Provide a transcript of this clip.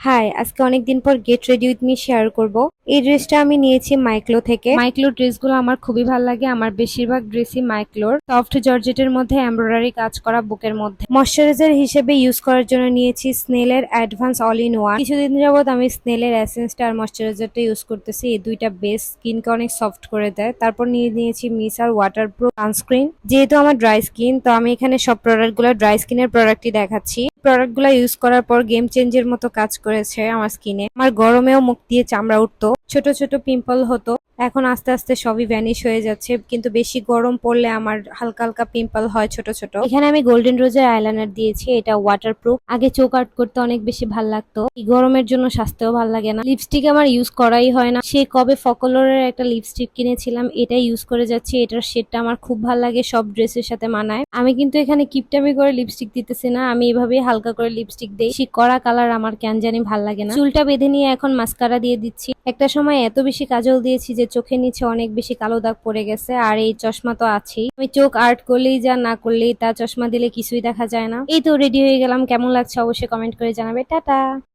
High আজকে অনেকদিন পর get ready with me share করব। এই ড্রেসটা আমি নিয়েছি মাইক্লো থেকে। মাইক্লো ড্রেসগুলো আমার খুবই ভালো লাগে। আমার বেশিরভাগ ড্রেসই মাইক্লোর সফট জর্জেটের মধ্যে এমব্রয়ডারি কাজ করা বুকের মধ্যে। ময়শ্চারাইজার হিসেবে ইউজ করার জন্য নিয়েছি স্নেলের অ্যাডভান্স অল ইন ওয়ান কিছুদিন যাবত আমি স্নেলের এসেন্সটা আর ময়শ্চারাইজারটা ইউজ করতেছি। এই দুইটা বেস স্কিনকে অনেক সফট করে দেয়। তারপর নিয়ে নিয়েছি মিস আর ওয়াটার প্রুফ সানস্ক্রিন যেহেতু আমার ড্রাই স্কিন তো আমি এখানে সব প্রোডাক্টগুলো ড্রাই স্কিনের প্রোডাক্টই দেখাচ্ছি। প্রোডাক্টগুলো ইউজ করার পর গেম চেঞ্জের মতো কাজ করেছে আমার স্কিনে আমার গরমেও মুখ দিয়ে চামড়া উঠতো। ছোট ছোট পিম্পল হতো। এখন আস্তে আস্তে সবই ভ্যানিশ হয়ে যাচ্ছে, কিন্তু বেশি গরম পড়লে আমার হালকা হালকা পিম্পল হয় ছোট ছোট। এখানে আমি গোল্ডেন রোজের আইলাইনার দিয়েছি, এটা ওয়াটার প্রুফ আগে চোখ আর্ট করতে অনেক বেশি ভালো লাগতো। গরমের জন্য স্বাস্থ্যও ভালো লাগে না। লিপস্টিক আমার ইউজ করাই হয় না। সে কবে ফকলোরের একটা লিপস্টিক কিনেছিলাম এটা ইউজ করে যাচ্ছি। এটার শেডটা আমার খুব ভালো লাগে, সব ড্রেসের সাথে মানায়। আমি কিন্তু এখানে কিপটামি করে লিপস্টিক দিতেছি না, আমি এভাবেই হালকা করে লিপস্টিক দিই। সে কড়া কালার আমার কেন জানি ভালো লাগে না। চুলটা বেঁধে নিয়ে এখন মাস্কারা দিয়ে দিচ্ছি। একটা সময় এত বেশি কাজল দিয়েছি যে চোখের নিচে অনেক বেশি কালো দাগ পড়ে গেছে, আর এই চশমা তো আছেই। আমি চোখ আর্ট করলেই যা, না করলেই তা, চশমা দিলে কিছুই দেখা যায় না। এই তো রেডি হয়ে গেলাম, কেমন লাগছে অবশ্যই কমেন্ট করে জানাবে। টাটা!